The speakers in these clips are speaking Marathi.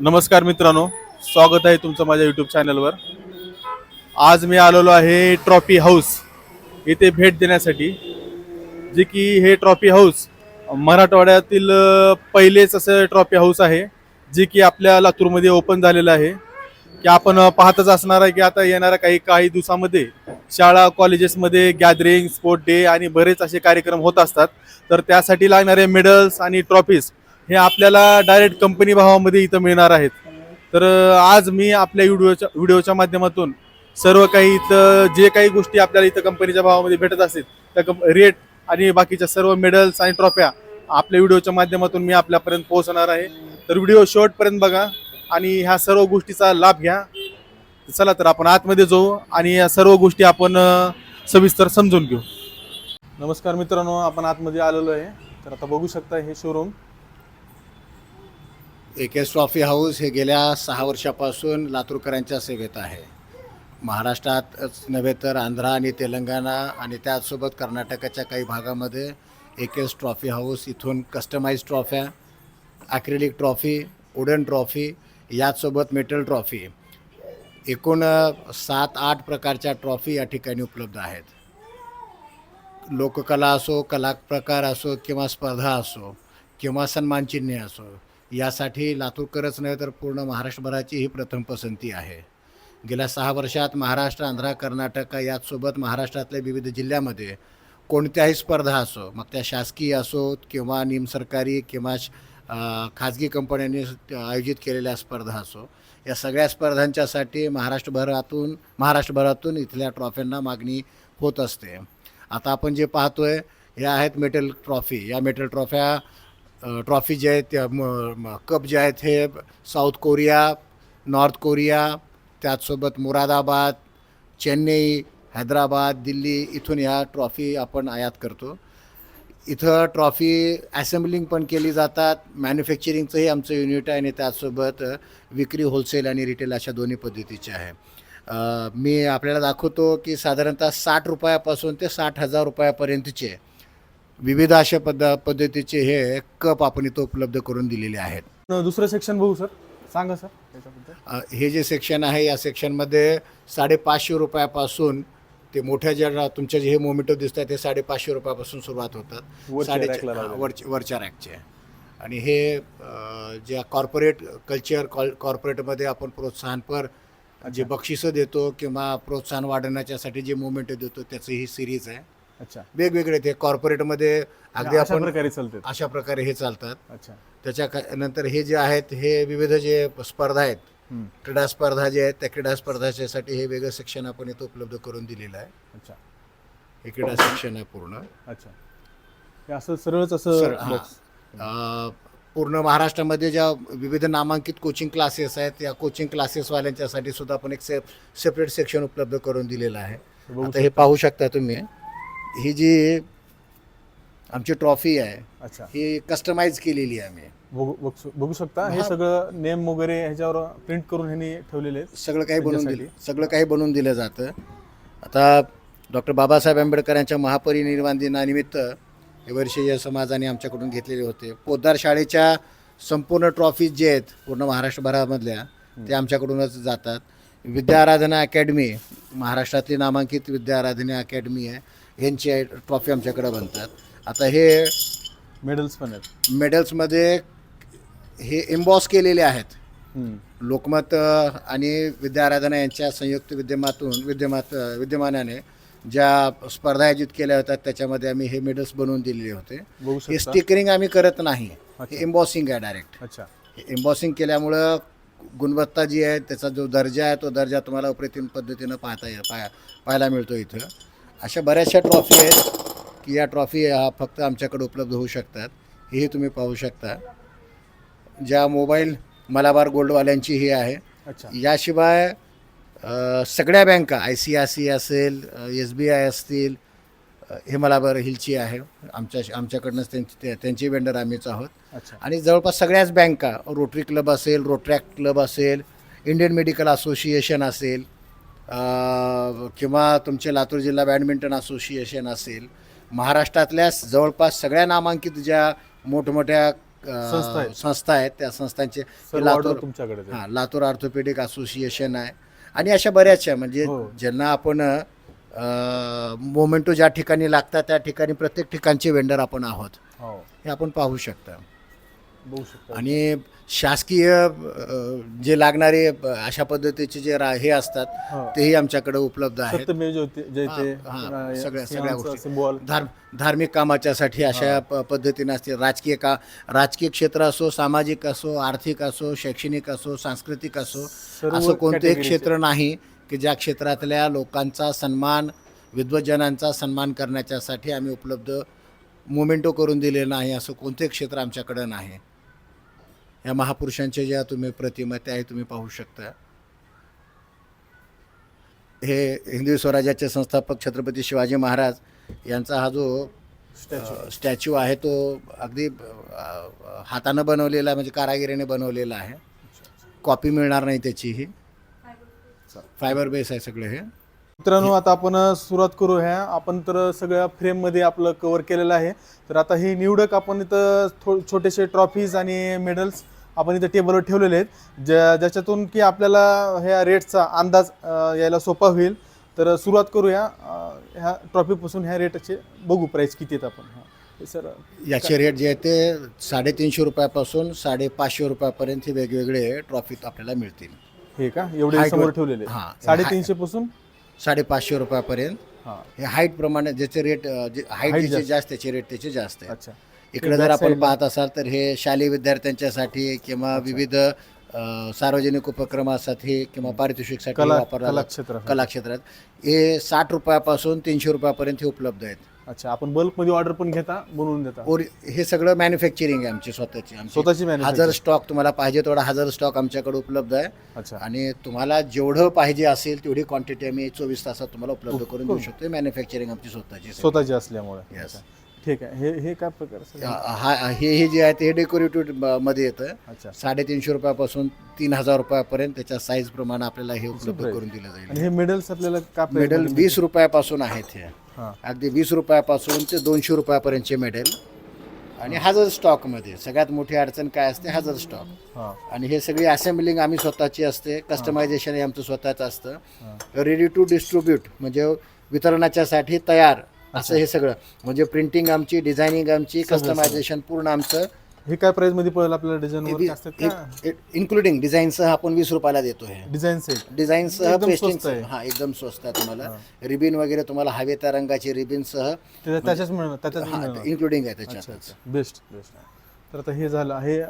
नमस्कार मित्रांनो स्वागत आहे तुमचं माझ्या यूट्यूब चॅनलवर आज मी आलेलो आहे ट्रॉफी हाऊस येथे भेट देण्यासाठी. जे की हे ट्रॉफी हाऊस मराठवाड्यातील पहिलेच असं ट्रॉफी हाऊस आहे जे की आपल्या लातूरमध्ये ओपन झालेलं आहे. की आपण पाहतच असणार आहे की आता येणाऱ्या काही काही दिवसामध्ये शाळा कॉलेजेसमध्ये गॅदरिंग स्पोर्ट डे आणि बरेच असे कार्यक्रम होत असतात. तर त्यासाठी लागणारे मेडल्स आणि ट्रॉफीज हे आपल्याला डायरेक्ट कंपनी भावामध्ये इथं मिळणार आहेत. तर आज मी आपल्या व्हिडिओच्या व्हिडिओच्या माध्यमातून सर्व काही इथं जे काही गोष्टी आपल्याला इथं कंपनीच्या भावामध्ये भेटत असतील त्या कंप रेट आणि बाकीच्या सर्व मेडल्स आणि ट्रॉफ्या आपल्या व्हिडिओच्या माध्यमातून मी आपल्यापर्यंत पोहोचणार आहे. तर व्हिडिओ शेवटपर्यंत बघा आणि ह्या सर्व गोष्टीचा लाभ घ्या. चला तर आपण आतमध्ये जाऊ आणि या सर्व गोष्टी आपण सविस्तर समजून घेऊ. नमस्कार मित्रांनो आपण आतमध्ये आलेलो आहे. तर आता बघू शकता हे showroom A K S trophy house हे गेल्या सहा वर्षापासून लातूरकरांच्या सेवेत आहे. महाराष्ट्रातच नव्हे तर आंध्रा आणि तेलंगणा आणि त्याचसोबत कर्नाटकाच्या काही भागामध्ये A K S trophy house इथून कस्टमाइज ट्रॉफ्या ॲक्रिलिक ट्रॉफी वुडन ट्रॉफी याचसोबत मेटल ट्रॉफी एकूण सात आठ प्रकारच्या ट्रॉफी या ठिकाणी उपलब्ध आहेत. लोककला असो कला प्रकार असो किंवा स्पर्धा असो किंवा सन्मानचिन्हे असो यासाठी लातूरकरच नव्हे तर पूर्ण महाराष्ट्रभराची ही प्रथम पसंती आहे. गेल्या सहा वर्षात महाराष्ट्र आंध्र कर्नाटक याचसोबत महाराष्ट्रातल्या विविध जिल्ह्यामध्ये कोणत्याही स्पर्धा असो मग त्या शासकीय असोत किंवा निमसरकारी किंवा श- खाजगी कंपन्यांनी आयोजित केलेल्या स्पर्धा असो या सगळ्या स्पर्धांच्यासाठी महाराष्ट्रभरातून महाराष्ट्रभरातून इथल्या ट्रॉफ्यांना मागणी होत असते. आता आपण जे पाहतोय ह्या आहेत मेटल ट्रॉफी. या मेटल ट्रॉफ्या ट्रॉफी जे आहेत त्या कप जे आहेत हे साऊथ कोरिया नॉर्थ कोरिया त्याचसोबत मुरादाबाद चेन्नई हैदराबाद दिल्ली इथून ह्या ट्रॉफी आपण आयात करतो. इथं ट्रॉफी ॲसेम्बलिंग पण केली जातात. मॅन्युफॅक्चरिंगचंही आमचं युनिट आहे आणि त्याचसोबत विक्री होलसेल आणि रिटेल अशा दोन्ही पद्धतीचे आहे. मी आपल्याला दाखवतो की साधारणतः साठ रुपयापासून ते साठ हजार रुपयापर्यंतचे विविध अशा पद्ध पद्धतीचे हे कप आपण इथं उपलब्ध करून दिलेले आहेत. दुसरं सेक्शन बघू सर सांगा सर त्याच्याबद्दल अ, हे जे सेक्शन आहे या सेक्शनमध्ये साडेपाचशे रुपयापासून ते मोठ्या ज्या तुमच्या जे हे मोमेंटो दिसत आहेत ते साडेपाचशे रुपयापासून सुरुवात होतात. वरच्या साडे लावलेले. वरच्या वरच्या रॅकचे आणि हे अ, जे कॉर्पोरेट कल्चर कॉल कॉर्पोरेटमध्ये आपण प्रोत्साहनपर जे बक्षिसं देतो किंवा प्रोत्साहन वाढवण्याच्यासाठी जे मुवमेंट देतो त्याचं ही सिरीज आहे. अच्छा. वेगवेगळे ते कॉर्पोरेटमध्ये अगदी अशा आपण प्रकारे चालते अशा प्रकारे हे चालतात. अच्छा. त्याच्या का- नंतर हे जे आहेत हे विविध जे स्पर्धा आहेत हम्म. क्रीडा स्पर्धा जे आहेत त्या क्रीडा स्पर्धाच्यासाठी हे वेगळं सेक्शन आपण इथं उपलब्ध करून दिलेलं आहे. अच्छा. हे क्रीडा सेक्शन आहे पूर्ण. अच्छा. हे असं सरळच सर असं हां. box. अं, पूर्ण महाराष्ट्रामध्ये ज्या विविध नामांकित कोचिंग क्लासेस आहेत या कोचिंग क्लासेसवाल्यांच्यासाठी सुद्धा आपण एक से सेपरेट सेक्शन उपलब्ध करून दिलेलं आहे. बघू आता हे पाहू शकता तुम्ही. ही जी आमची ट्रॉफी आहे अच्छा. ही कस्टमाइज केलेली आहे आम्ही. बघू बघू- शकता. हे. सगळं नेम वगैरे ह्याच्यावर प्रिंट करून ह्यांनी ठेवलेले आहेत सगळं काही बनवून दिलं? सगळं काही बनवून दिलं जातं. आता डॉक्टर बाबासाहेब आंबेडकर यांच्या महापरिनिर्वाण दिनानिमित्त हे वर्षीय समाजाने आमच्याकडून घेतलेले होते. पोद्दार शाळेच्या संपूर्ण ट्रॉफीज जे आहेत पूर्ण महाराष्ट्रभरामधल्या ते आमच्याकडूनच जातात. विद्या आराधना अकॅडमी महाराष्ट्रातली नामांकित विद्या आराधना अकॅडमी आहे. यांची ट्रॉफी आमच्याकडे बनतात. आता हे मेडल्स पण आहेत. मेडल्समध्ये हे एम्बॉस केलेले आहेत. हम्म. लोकमत अ, आणि विद्या आराधना यांच्या संयुक्त विद्यमातून विद्यमात अ, विद्यमानाने ज्या स्पर्धा आयोजित केल्या होत्या त्याच्यामध्ये आम्ही हे मेडल्स बनवून दिलेले होते. बघू हे शकता. स्टिकरिंग आम्ही करत नाही. अच्छा. हे एम्बॉसिंग आहे डायरेक्ट अच्छा. हे एम्बॉसिंग केल्यामुळं गुणवत्ता जी आहे त्याचा जो दर्जा आहे तो दर्जा तुम्हाला अप्रतिम पद्धतीनं पाहता ये पाहायला मिळतो इथं. अशा बऱ्याचशा ट्रॉफी आहेत की या ट्रॉफी ह्या फक्त आमच्याकडे उपलब्ध होऊ शकतात. हेही तुम्ही पाहू शकता. ज्या मोबाईल मलाबार गोल्डवाल्यांची ही आहे. अच्छा. याशिवाय सगळ्या बँका आय सी आय सी असेल एस बी आय असतील हे मलाबार हिलची आहे. आमच्या आमच्याकडनंच त्यांची त्या- त्यांची वेंडर आम्हीच आहोत. अच्छा. आणि जवळपास सगळ्याच बँका रोटरी क्लब असेल रोट्रॅक क्लब असेल इंडियन मेडिकल असोसिएशन असेल किंवा तुमचे लातूर जिल्हा बॅडमिंटन असोसिएशन असेल महाराष्ट्रातल्या जवळपास सगळ्या नामांकित ज्या मोठमोठ्या संस्था आहेत. त्या संस्थांचे लातूर तुमच्याकडे. हां लातूर ऑर्थोपेडिक असोसिएशन आहे आणि अशा बऱ्याचशा म्हणजे हो. ज्यांना आपण मोमेंटो ज्या ठिकाणी लागतात त्या ठिकाणी प्रत्येक ठिकाणचे वेंडर आपण आहोत हो हे आपण पाहू शकता बघू शकता आणि शासकीय जे लागणारे अशा पद्धतीचे जे रा- हे असतात. तेही आमच्याकडे उपलब्ध आहेत सत्यमेव जयते जयते हा, सगळ्या- सगळ्या गोष्टी. symbol. धार धार्मिक कामाच्यासाठी अशा प- पद्धतीने असते राजकीय का राजकीय क्षेत्र असो सामाजिक असो आर्थिक असो शैक्षणिक असो सांस्कृतिक असो सर्व असं कोणतंही category चे. क्षेत्र नाही की ज्या क्षेत्रातल्या लोकांचा सन्मान विद्वजनांचा सन्मान करण्याच्यासाठी आम्ही उपलब्ध मोमेंटो करून दिले नाही असं कोणतंही क्षेत्र आमच्याकडं नाही या महापुरुषांच्या ज्या तुम्ही प्रतिमा त्याही तुम्ही पाहू शकता. हे हिंदवी स्वराज्याचे संस्थापक छत्रपती शिवाजी महाराज यांचा हा जो Statue. स्टॅच्यू आहे तो अगदी हातानं बनवलेला म्हणजे कारागिरीने बनवलेला आहे. कॉपी मिळणार नाही त्याचीही. फायबर बेस आहे सगळे हे. मित्रांनो आता आपण सुरुवात करू ह्या. आपण तर सगळ्या फ्रेममध्ये आपलं कव्हर केलेलं आहे. तर आता हे निवडक आपण इथं थो छोटेसे ट्रॉफीज आणि मेडल्स आपण इथं टेबलवर ठेवलेले आहेत. ज्या ज्याच्यातून की आपल्याला ह्या रेटचा अंदाज यायला सोपा होईल. तर सुरुवात करूया. ह्या ट्रॉफीपासून ह्या रेटचे बघू प्राईस किती आहेत आपण. सर याचे रेट जे आहे ते साडेतीनशे रुपयापासून साडेपाचशे रुपयापर्यंत हे वेगवेगळे ट्रॉफीत आपल्याला मिळतील. हे का? एवढे समोर ठेवलेले. साडेतीनशे पासून? साडेपाचशे रुपयापर्यंत. हां. हे हाईट प्रमाणे ज्याचे रेट हाईट Height ज्याचे जास्त. जास्त त्याचे रेट त्याचे जास्त आहे. अच्छा. इकडे जर आपण. पाहत असाल तर हे शालेय विद्यार्थ्यांच्यासाठी किंवा विविध अ, सार्वजनिक उपक्रमासाठी किंवा पारितोषिकसाठी कला वापरला कला जातो. क्षेत्र कला क्षेत्रात हे साठ रुपयापासून तीनशे रुपयापर्यंत हे उपलब्ध आहेत. अच्छा आपण बल्कमध्ये ऑर्डर पण घेता बनवून देता और हे सगळं मॅन्युफॅक्चरिंग आहे आमची स्वतःची आमची स्वतःची हजार manufacturing. स्टॉक तुम्हाला पाहिजे तेवढा हजार स्टॉक आमच्याकडे उपलब्ध आहे अच्छा आणि तुम्हाला जेवढं पाहिजे असेल तेवढी क्वांटिटी आम्ही चोवीस तासात तुम्हाला उपलब्ध करून देऊ शकतो मॅन्युफॅक्चरिंग आमची स्वतःची आहे. स्वतःची असल्यामुळे Yes. अच्छा. ठीक आहे. हे हे काय प्रकार? हा हे हे जे आहे ते डेकोरेटिव्हमध्ये येतं. अच्छा. साडेतीनशे रुपयापासून तीन हजार रुपयापर्यंत त्याच्या साईज प्रमाणे आपल्याला हे उपलब्ध. करून दिलं जाईल. आणि हे मेडल्स आपल्याला price मेडलमध्ये वीस रुपयापासून आहेत हे. मिळतील? हा. अगदी वीस रुपयापासून ते दोनशे रुपयापर्यंतचे मेडल आणि हजार स्टॉकमध्ये सगळ्यात मोठी अडचण काय असते? हजार स्टॉक हा. आणि हे सगळी असेंब्लिंग आम्ही स्वतःची असते. कस्टमायझेशन हे आमचं स्वतःचं असतं. रेडी टू डिस्ट्रीब्यूट म्हणजे वितरणाच्यासाठी तयार. असं हे सगळं. म्हणजे प्रिंटिंग आमची डिझायनिंग आमची कस्टमायझेशन पूर्ण आमचं. हे काय प्राइसमध्ये पडेल आपल्याला डिझाईन इन्क्लुडिंग डिझाईनसह आपण वीस रुपयाला देतो हे. डिझाईन सेट डिझाईनसह एकदम पेस्टिंग. हा एकदम स्वस्त आहे तुम्हाला. रिबिन वगैरे तुम्हाला हवे त्या रंगाची रिबिनसह त्याच्याच मिळणार त्याच्याच इन्क्लुडिंग आहे त्याच्यात. बेस्ट बेस्ट तर आता हे झालं हे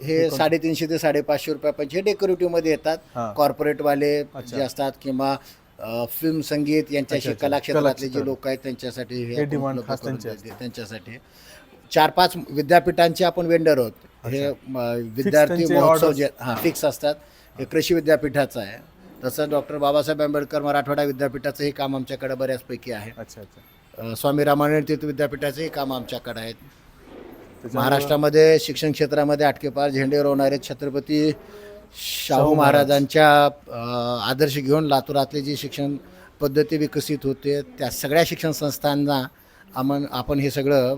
हे साडेतीनशे ते साडेपाचशे रुपयापर्यंत हे डेकोरेटिव्हमध्ये येतात. कॉर्पोरेटवाले जे असतात किंवा फिल्म संगीत यांच्याशी अच्छा. कला क्षेत्रातले जे लोक आहेत त्यांच्यासाठी हे हे आपण demand उपलब्ध खास करून त्यांचे देतो. त्यांच्यासाठी. चार पाच विद्यापीठांचे आपण वेंडर आहोत. हे म, विद्यार्थी त्यांचे महोत्सव orders. जे हा फिक्स असतात. हे कृषी विद्यापीठाचं आहे. तसं डॉक्टर बाबासाहेब आंबेडकर मराठवाडा विद्यापीठाचंही काम आमच्याकडे बऱ्याचपैकी आहे. अच्छा अच्छा. अ, स्वामी रामानंद तीर्थ विद्यापीठाचंही काम आमच्याकडे आहेत. त्याच्यामुळं- महाराष्ट्रामध्ये शिक्षण क्षेत्रामध्ये आटकेपार झेंडे रोवणारे छत्रपती शाहू महाराजांच्या आदर्श घेऊन लातूरातली जी शिक्षण पद्धती विकसित होते त्या सगळ्या शिक्षण संस्थांना आपण आपण हे सगळं.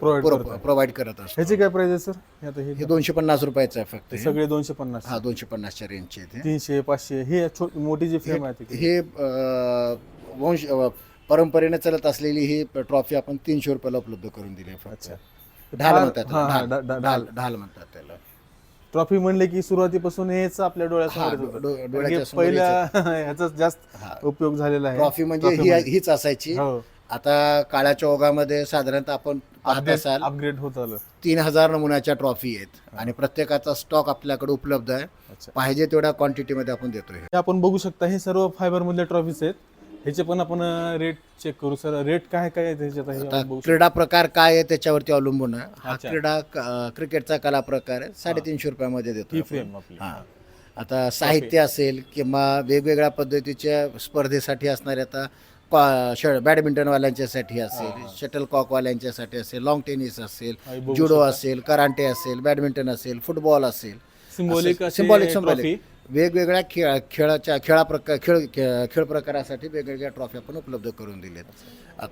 प्रोव्हाइड करत असतो. ह्याची काय प्राइस आहे सर हे आता दोनशे पन्नास रुपयाचं आहे फक्त. सगळे दोनशे पन्नास हा दोनशे पन्नासच्या रेंजचे ते. तीनशे पाचशे हे मोठी जी फ्रेम आहे हे वंश परंपरेने चालत असलेली ही ट्रॉफी आपण तीनशे रुपयाला उपलब्ध करून दिली आहे फक्त. ढाल म्हणतात ढाल म्हणतात त्याला. ट्रॉफी म्हणले की सुरुवातीपासून हेच आपल्या डोळ्यासमोर पहिल्या ह्याचाच जास्त. उपयोग झालेला आहे. ट्रॉफी म्हणजे ही हीच असायची. हो. आता काळाच्या ओघामध्ये साधारणतः आपण पाहत असाल अपग्रेड होत आलं. तीन हजार नमुन्याच्या ट्रॉफी आहेत आणि प्रत्येकाचा स्टॉक आपल्याकडे उपलब्ध आहे. पाहिजे तेवढ्या क्वांटिटीमध्ये आपण देतोय. आपण बघू शकता हे सर्व फायबर मधले ट्रॉफीज आहेत. ह्याचे पण आपण रेट चेक करू. सर रेट काय काय आहे त्याच्यात? हे आता आपण बघू क्रीडा प्रकार काय आहे त्याच्यावरती अवलंबून आहे. हा अच्छा. क्रीडा क- क्रिकेटचा कला प्रकार आहे. साडेतीनशे रुपयामध्ये देतो ही आपण. फ्रेम आपली. हा. आता साहित्य असेल किंवा वेगवेगळ्या पद्धतीच्या स्पर्धेसाठी असणारे आता कॉ- श- बॅडमिंटनवाल्यांच्यासाठी असेल शटल कॉकवाल्यांच्यासाठी असेल लॉंग टेनिस असेल हा, बघू जुडो असेल कराटे असेल बॅडमिंटन असेल फुटबॉल असेल सिम्बॉलिक सिंबॉलिक सिंबॉलिक वेगवेगळ्या खेळ खेळाच्या खेळा प्रकार खेळ खेळ प्रकारासाठी वेगवेगळ्या ट्रॉफी आपण उपलब्ध करून दिलेत. आ-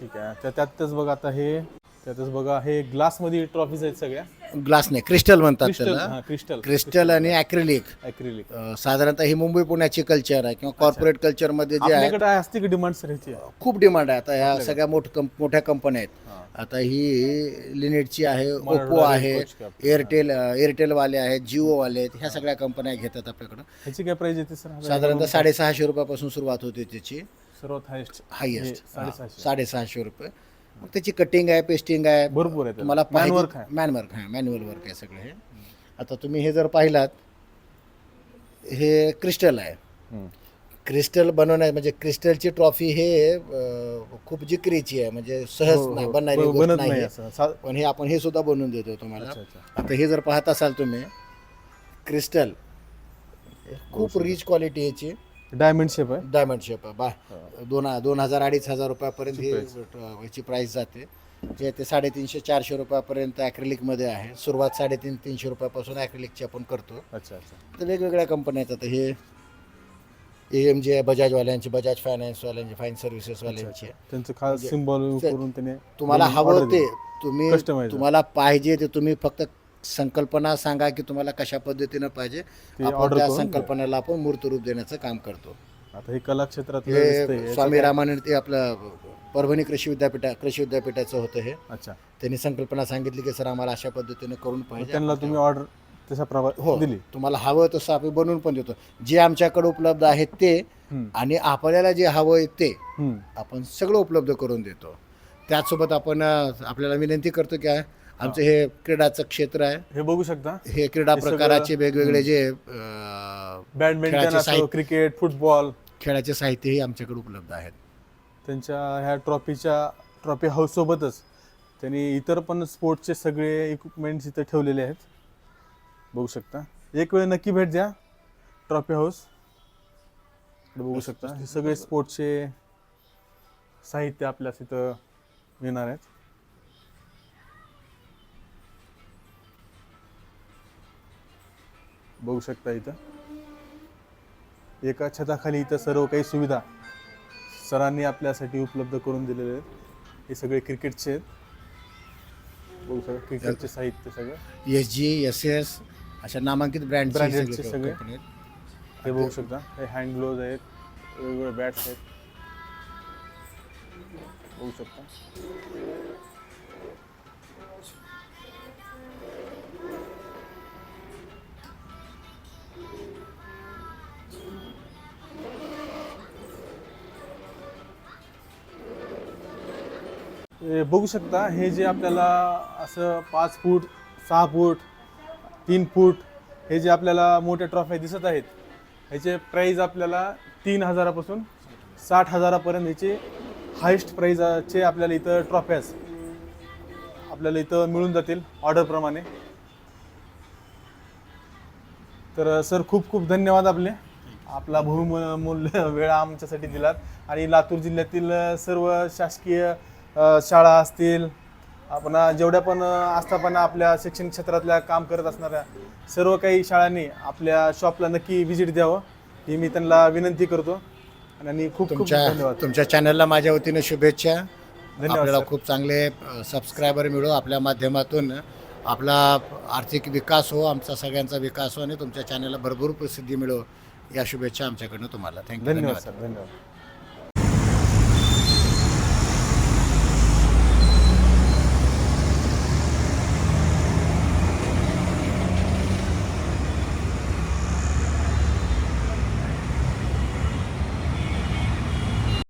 ठीक आहे. त्या- त्यातच बघ आता हे त्यातच बघा हे ग्लासमध्ये ट्रॉफीज आहेत सगळ्या. ग्लास नाही क्रिस्टल म्हणतात क्रिस्टल त्याला. हा क्रिस्टल. क्रिस्टल आणि ॲक्रिलिक ॲक्रिलिक साधारणतः ही मुंबई पुण्याची कल्चर आहे किंवा कॉर्पोरेट कल्चरमध्ये जे आहे आपल्याकडे असते का डिमांड सर खूप डिमांड आहे. आता ह्या सगळ्या मोठ मोठ्या कंपन्या आहेत. आता ही लिनेटची आहे ओप्पो आहे एअरटेल एअरटेलवाले आहेत जिओवाले आहेत ह्या सगळ्या कंपन्या घेतात आपल्याकडं. ह्याची काय प्राइस येते सर साधारणतः साडेसहाशे रुपयापासून सुरुवात होते त्याची. सर्वात हायेस्ट हायेस्ट साडेसहाशे. साडेसहाशे रुपये. मग त्याची कटिंग आहे पेस्टिंग आहे. भरपूर आहे तुम्हाला वर्क आहे. मॅनवर्क आहे मॅन्युअल वर्क आहे सगळं हे. आता तुम्ही हे जर पाहिलात हे क्रिस्टल आहे. क्रिस्टल बनवण्या म्हणजे क्रिस्टलची ट्रॉफी हे अं, खूप जिकरीची आहे. म्हणजे सहज हो, नाही हो. बनणारी ब- गोष्ट बनत नाही नाही आहे. असं. सा- पण हे आपण हे सुद्धा बनवून देतो तुम्हाला. अच्छा अच्छा. आता हे जर पाहत असाल तुम्ही क्रिस्टल खूप रिच क्वालिटी याची. डायमंड शेप आहे. डायमंड शेप आहे. बा दोन दोन हजार अडीच हजार रुपयापर्यंत ही याची प्राईस जाते. जे ते साडेतीनशे चारशे रुपयापर्यंत ॲक्रिलिकमध्ये आहे. सुरुवात साडेतीन तीनशे रुपयापासून ॲक्रिलिकची आपण करतो. अच्छा अच्छा. तर वेगवेगळ्या कंपन्या आहेत. आता हे ए एम जे आहे बजाजवाल्यांची बजाज फायनान्सवाल्यांची फाईन सर्व्हिसेसवाल्यांची आहे. त्यांचं खास सिम्बॉल करून त्याने तुम्हाला बनवून हवं ते. तुम्ही. तुम्हाला पाहिजे ते तुम्ही फक्त संकल्पना सांगा की तुम्हाला कशा पद्धतीनं पाहिजे आपण त्या संकल्पनेला आपण मूर्त रूप देण्याचं काम करतो आता हे कला क्षेत्रात हे स्वामी रामानंद ते आपलं परभणी कृषी विद्यापीठा कृषी विद्यापीठाचं होतं हे अच्छा त्यांनी संकल्पना सांगितली की सर आम्हाला अशा पद्धतीने करून पाहिजे त्यांना तुम्ही ऑर्डर तशा हो प्रमाणे दिली. तुम्हाला हवं तसं आम्ही बनवून पण देतो. जे आमच्याकडे उपलब्ध आहेत ते हम्म. आणि आपल्याला जे हवं आहे ते हम्म. आपण सगळं उपलब्ध करून देतो. त्याचसोबत आपण अं, आपल्याला विनंती करतो की आमचं हे क्रीडाचं क्षेत्र आहे. हे बघू शकता. हे क्रीडा हे सगळं- प्रकाराचे वेगवेगळे जे अं, बॅडमिंटन खेळाचे असो साहित्य. Cricket football. खेळाचे साहित्यही आमच्याकडे उपलब्ध आहेत. त्यांच्या ह्या ट्रॉफीच्या ट्रॉफी हाऊस सोबतच त्यांनी इतर पण स्पोर्ट्सचे सगळे इक्विपमेंट्स इथं ठेवलेले आहेत. बघू शकता. एक वेळ नक्की भेट द्या. ट्रॉफी हाऊस बघू शकता. हे सगळे स्पोर्ट्सचे साहित्य आपल्यास इथं मिळणार आहेत. बघू शकता इथं. एका छताखाली इथं सर्व काही सुविधा सरांनी आपल्यासाठी उपलब्ध करून दिलेले आहेत. हे सगळे क्रिकेटचे आहेत. बघू शकता क्रिकेटचे साहित्य सगळं. एस जी एस एस अशा नामांकित ब्रँड सगळे. सगळे. हे बघू शकता. हे हँड ग्लोव्ज आहेत वेगवेगळे बॅट्स आहेत. बघू शकता. हे बघू शकता हे जे आपल्याला असं पाच फूट सहा फूट तीन फूट हे जे आपल्याला मोठ्या ट्रॉफ्या दिसत आहेत ह्याचे प्राईज आपल्याला तीन हजारापासून साठ हजारापर्यंत ह्याचे हायेस्ट प्राईजचे आपल्याला इथं ट्रॉफ्यास आपल्याला इथं मिळून जातील ऑर्डरप्रमाणे तर सर खूप खूप धन्यवाद आपले. आपला बहुमूल्य वेळ आमच्यासाठी दिलात. आणि लातूर जिल्ह्यातील सर्व शासकीय शाळा असतील आपण जेवढ्या पण आस्थापना आपल्या शैक्षणिक क्षेत्रातल्या काम करत असणाऱ्या सर्व काही शाळांनी आपल्या शॉपला नक्की व्हिजिट द्यावं ही मी त्यांना विनंती करतो. आणि खूप खूप तुमच्या धन्यवाद. तुमच्या चॅनलला माझ्या वतीने शुभेच्छा. धन्यवाद आपल्याला सर. खूप चांगले सबस्क्रायबर मिळो आपल्या माध्यमातून. आपला आर्थिक विकास हो आमचा सगळ्यांचा विकास हो आणि तुमच्या चॅनलला भरपूर प्रसिद्धी मिळो. या शुभेच्छा आमच्याकडनं तुम्हाला. थँक्यू धन्यवाद सर धन्यवाद.